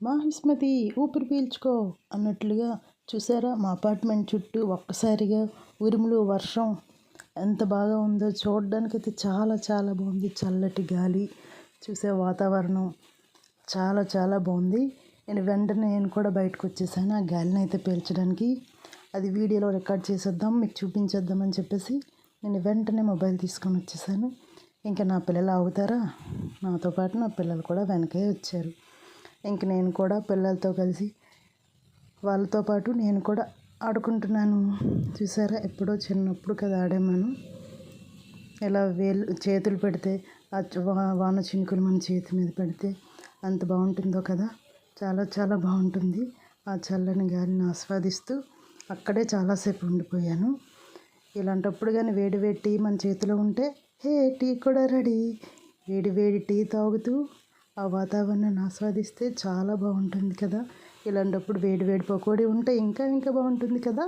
మా విస్మతి ఊపిరి పీల్చుకో అన్నట్లుగా చూసారా? మా అపార్ట్మెంట్ చుట్టూ ఒక్కసారిగా ఉరుములు వర్షం ఎంత బాగా ఉందో చూడడానికైతే చాలా చాలా బాగుంది. చల్లటి గాలి చూసే వాతావరణం చాలా చాలా బాగుంది. నేను వెంటనే నేను కూడా బయటకు వచ్చేసాను ఆ గాలిని అయితే పీల్చడానికి. అది వీడియోలో రికార్డ్ చేసేద్దాం మీకు చూపించేద్దామని చెప్పేసి నేను వెంటనే మొబైల్ తీసుకొని వచ్చేసాను. ఇంకా నా పిల్లలు అవుతారా నాతో పాటు నా పిల్లలు కూడా వెనకే వచ్చారు. ఇంక నేను కూడా పిల్లలతో కలిసి వాళ్ళతో పాటు నేను కూడా ఆడుకుంటున్నాను. చూసారా? ఎప్పుడో చిన్నప్పుడు కదా ఆడామను. ఇలా వేలు చేతులు పెడితే ఆ వా- వాన చినుకులు మన చేతి మీద పెడితే అంత బాగుంటుందో కదా? చాలా చాలా బాగుంటుంది. ఆ చల్లని గాలిని ఆస్వాదిస్తూ అక్కడే చాలాసేపు ఉండిపోయాను. ఇలాంటప్పుడు కానీ వేడి వేడి టీ మన చేతిలో ఉంటే హే టీ కూడా రెడీ. వేడి వేడి టీ తాగుతూ ఆ వాతావరణాన్ని ఆస్వాదిస్తే చాలా బాగుంటుంది కదా? ఇలాంటప్పుడు వేడి వేడి పకోడీ ఉంటే ఇంకా ఇంకా బాగుంటుంది కదా?